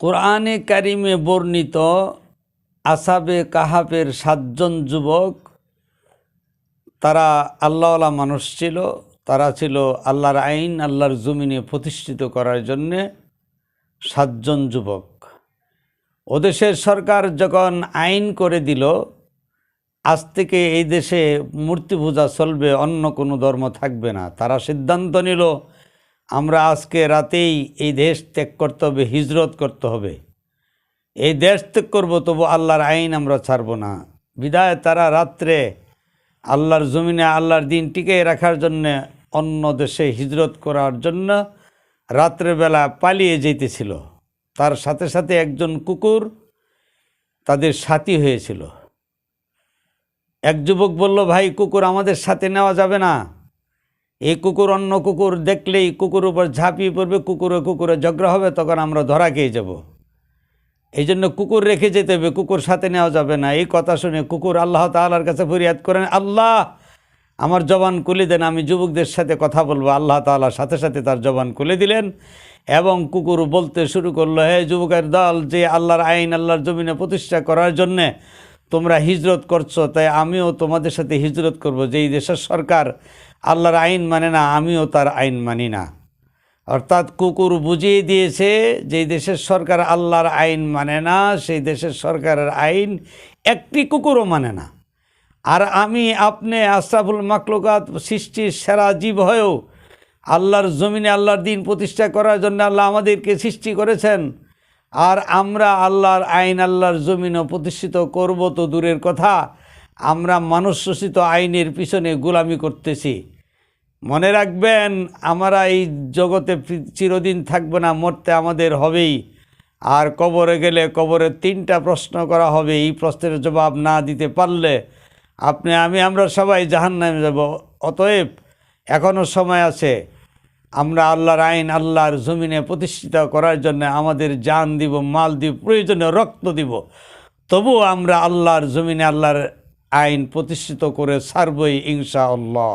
কোরআনে কারিমে বর্ণিত আসাবে কাহাবের সাতজন যুবক, তারা আল্লাহওয়ালা মানুষ ছিল, তারা ছিল আল্লাহর আইন, আল্লাহর জমিনে প্রতিষ্ঠিত করার জন্যে সাতজন যুবক। ওদেশের সরকার যখন আইন করে দিল, আজ থেকে এই দেশে মূর্তি পূজা চলবে, অন্য কোনো ধর্ম থাকবে না। তারা সিদ্ধান্ত নিল আমরা আজকে রাতেই এই দেশ ত্যাগ করতে হবে, হিজরত করতে হবে। এই দেশ ত্যাগ করব, তবু আল্লাহর আইন আমরা ছাড়ব না। বিদায় তারা রাত্রে আল্লাহর জমিনে আল্লাহর দিন টিকে রাখার জন্য অন্য দেশে হিজরত করার জন্য রাত্রেবেলা পালিয়ে যেতেছিল তার সাথে সাথে একজন কুকুর তাদের সাথী হয়েছিল। এক যুবক বলল, ভাই, কুকুর আমাদের সাথে নেওয়া যাবে না। এই কুকুর অন্য কুকুর দেখলেই কুকুর উপর ঝাঁপিয়ে পড়বে, কুকুরে কুকুরে ঝগড়া হবে, তখন আমরা ধরা খেয়ে যাব। এই জন্য কুকুর রেখে যেতে হবে, কুকুর সাথে নেওয়া যাবে না। এই কথা শুনে কুকুর আল্লাহ তাআলার কাছে ফরিয়াদ করেন, আল্লাহ, আমার জবান খুলে দেন, আমি যুবকদের সাথে কথা বলব। আল্লাহ তাআলার সাথে সাথে তার জবান খুলে দিলেন এবং কুকুর বলতে শুরু করল, হে যুবকের দল, যে আল্লাহর আইন, আল্লাহর জমিনে প্রতিষ্ঠা করার জন্যে তোমরা হিজরত করছ, তাই আমিও তোমাদের সাথে হিজরত করব। যেই দেশের সরকার আল্লাহর আইন মানে না, আমিও তার আইন মানি না। অর্থাৎ কুকুর বুঝিয়ে দিয়েছে যেই দেশের সরকার আল্লাহর আইন মানে না, সেই দেশের সরকারের আইন একটি কুকুরও মানে না। আর আমি আপনি আশরাফুল মাকলুকাত সৃষ্টির সেরা জীব হয়েও আল্লাহর জমিনে আল্লাহর দিন প্রতিষ্ঠা করার জন্য আল্লাহ আমাদেরকে সৃষ্টি করেছেন। আর আমরা আল্লাহর আইন আল্লাহর জমিনও প্রতিষ্ঠিত করব তো দূরের কথা। আমরা মানুষ রচিত আইনের পিছনে গোলামি করতেছি। মনে রাখবেন, আমরা এই জগতে চিরদিন থাকব না, মরতে আমাদের হবেই। আর কবরে গেলে কবরে তিনটা প্রশ্ন করা হবে, এই প্রশ্নের জবাব না দিতে পারলে আপনি, আমি, আমরা সবাই জাহান্নামে যাব। অতএব এখনও সময় আছে, আমরা আল্লাহর আইন, আল্লাহর জমিনে প্রতিষ্ঠিত করার জন্য আমাদের জান দিব, মাল দিব, প্রয়োজনে রক্ত দিব। তবুও আমরা আল্লাহর জমিনে, আল্লাহর আইন প্রতিষ্ঠিত করে সার্বই ইনশা আল্লাহ